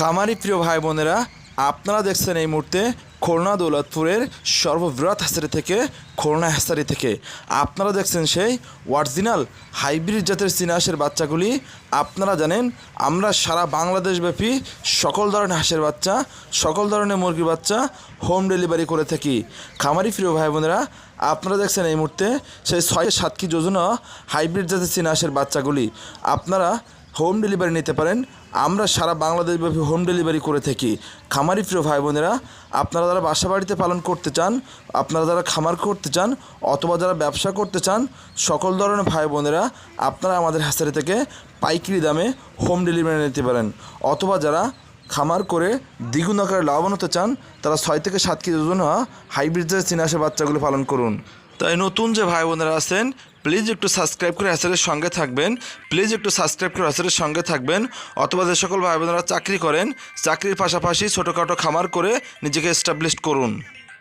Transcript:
কামারি প্রিয় ভাই বোনেরা আপনারা দেখছেন এই মুহূর্তে খুলনা দৌলতপুরের সর্ববৃহৎ হ্যাসারি থেকে, খুলনা হ্যাসারি থেকে। আপনারা দেখছেন সেই অরিজিনাল হাইব্রিড জাতের চিনাহাঁসের বাচ্চাগুলি। আপনারা জানেন, আমরা সারা বাংলাদেশব্যাপী সকল ধরনের হাঁসের বাচ্চা, সকল ধরনের মুরগির বাচ্চা হোম ডেলিভারি করে থাকি। খামারি প্রিয় ভাই বোনেরা আপনারা দেখছেন এই মুহূর্তে সেই ছয় সাত কি যোজনা হাইব্রিড জাতের চিনাহাঁসের বাচ্চাগুলি। আপনারা হোম ডেলিভারি নিতে পারেন। আমরা সারা বাংলাদেশব্যাপী হোম ডেলিভারি করে থাকি। খামারি প্রিয় ভাই বোনেরা, আপনারা যারা বাসা বাড়িতে পালন করতে চান, আপনারা যারা খামার করতে চান, অথবা যারা ব্যবসা করতে চান, সকল ধরনের ভাই বোনেরা, আপনারা আমাদের হ্যাসারি থেকে পাইকারি দামে হোম ডেলিভারি নিতে পারেন। অথবা যারা খামার করে দ্বিগুণ আকারে লাভবান হতে চান, তারা ছয় থেকে সাত কেজি ওজন হওয়া হাইব্রিড চিনাসের বাচ্চাগুলো পালন করুন। তাই নতুন যে ভাই বোনেরা আছেন প্লিজ একটু সাবস্ক্রাইব করে আসলে সঙ্গে থাকবেন। প্লিজ একটু সাবস্ক্রাইব করে আসলে সঙ্গে থাকবেন। অথবা যে সকল ভাই বোনেরা চাকরি করেন, চাকরির পাশাপাশি ছোটোখাটো খামার করে নিজেকে এস্টাবলিশ করুন।